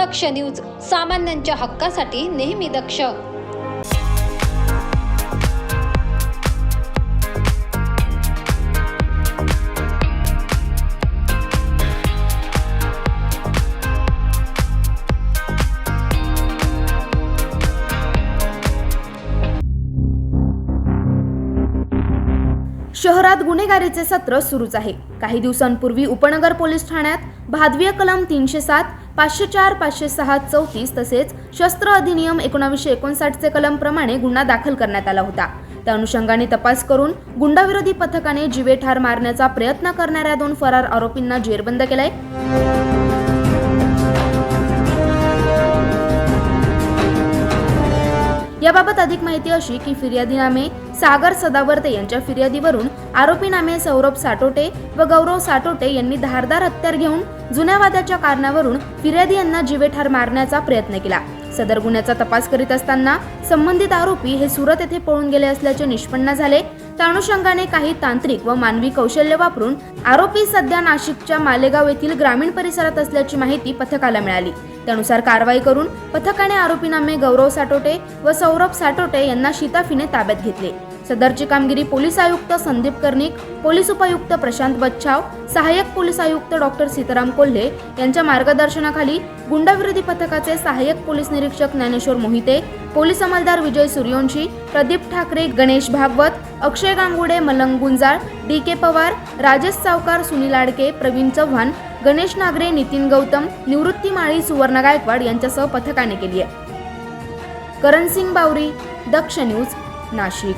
दक्ष news सामान्यांच्या हक्कासाठी नेहमी दक्ष. शहरात गुन्हेगारीचे सत्र सुरूच आहे. काही दिवसांपूर्वी उपनगर पोलीस ठाण्यात भादवीय कलम तीनशे सात पाचशे चार पाचशे सहा चौतीस तसेच शस्त्र अधिनियम एकोणावीसशे एकोणसाठचे कलम प्रमाणे गुन्हा दाखल करण्यात आला होता. त्या अनुषंगाने तपास करून गुंडाविरोधी पथकाने जीवे ठार मारण्याचा प्रयत्न करणाऱ्या दोन फरार आरोपींना जेरबंद केलाय. याबाबत अधिक माहिती अशी की फिर्यादी नामे सागर सदावर्ते यांच्या फिर्यादीवरून आरोपी नामे सौरभ साटोटे व गौरव साटोटे यांनी धारदार हत्यार घेऊन जुन्या वादाच्या कारणावरून फिर्यादी यांना जीवेठार मारण्याचा प्रयत्न केला. सदर गुन्ह्याचा तपास करीत असताना संबंधित आरोपी हे सुरत येथे पळून गेले असल्याचे निष्पन्न झाले. त्यानुषंगाने काही तांत्रिक व मानवी कौशल्य वापरून आरोपी सध्या नाशिकच्या मालेगाव येथील ग्रामीण परिसरात असल्याची माहिती पथकाला मिळाली. त्यानुसार कारवाई करून पथकाने आरोपीनामे गौरव साटोटे व सौरभ साटोटे यांना शिताफीने ताब्यात घेतले. सदरची कामगिरी पोलीस आयुक्त संदीप कर्णिक पोलीस उपायुक्त प्रशांत बच्छाव सहाय्यक पोलीस आयुक्त डॉक्टर सीताराम कोल्हे यांच्या मार्गदर्शनाखाली गुंडाविरोधी पथकाचे सहाय्यक पोलीस निरीक्षक ज्ञानेश्वर मोहिते पोलीस अंमलदार विजय सूर्यवंशी प्रदीप ठाकरे गणेश भागवत अक्षय गांगुडे मलंग गुंजाळ डी के पवार राजेश सावकार सुनील आडके प्रवीण चव्हाण गणेश नागरे नितीन गौतम निवृत्ती माळी सुवर्ण गायकवाड यांच्यासह पथकाने केली आहे. करणसिंग बावरी दक्ष न्यूज नाशिक.